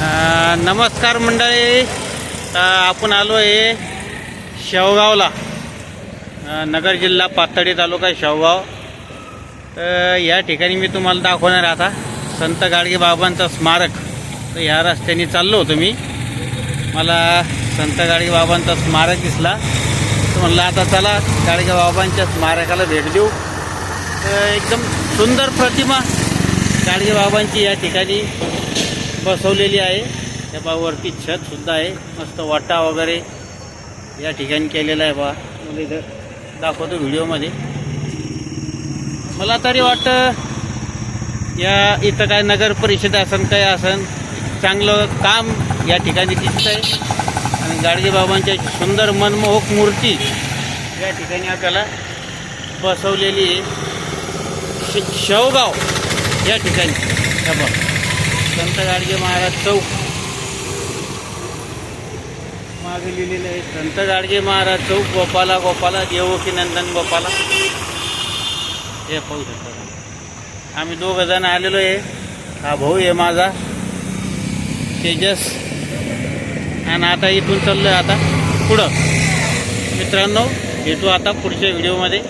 नमस्कार मंडळी. आपण आलो आहे शेवगावला नगर जिल्हा पातळी तालुका शेवगाव. तर या ठिकाणी मी तुम्हाला दाखवणार आता संत गाडगे बाबांचं स्मारक. तर ह्या रस्त्याने चाललो होतो मी. मला संत गाडगे बाबांचा स्मारक दिसला. तर म्हणलं आता चला गाडगे बाबांच्या स्मारकाला भेट देऊ. तर एकदम सुंदर प्रतिमा गाडगे बाबांची या ठिकाणी बसवलेली आहे. त्या बा वरती छत सुद्धा आहे. मस्त वाटा वगैरे या ठिकाणी केलेला आहे बा. मला इथं दाखवतो व्हिडिओमध्ये. मला तरी वाटतं या इथं काय नगर परिषद असन काय असन चांगलं काम या ठिकाणी दिसतंय. आणि गाडगेबाबांच्या सुंदर मनमोहक मूर्ती या ठिकाणी आपल्याला बसवलेली आहे. शवगाव शेवगाव या ठिकाणी. बघ. संत गाडगे महाराज चौक. मागे लिहिलेलं आहे संत गाडगे महाराज चौक गोपाला गोपाला देवकी नंदन गोपाला. हे पाहू शकता आम्ही दोघं जण आलेलो आहे. हा भाऊ आहे माझा तेजस. आणि आता इथून चाललोय आता पुढं. मित्रांनो भेटू आता पुढच्या व्हिडिओमध्ये.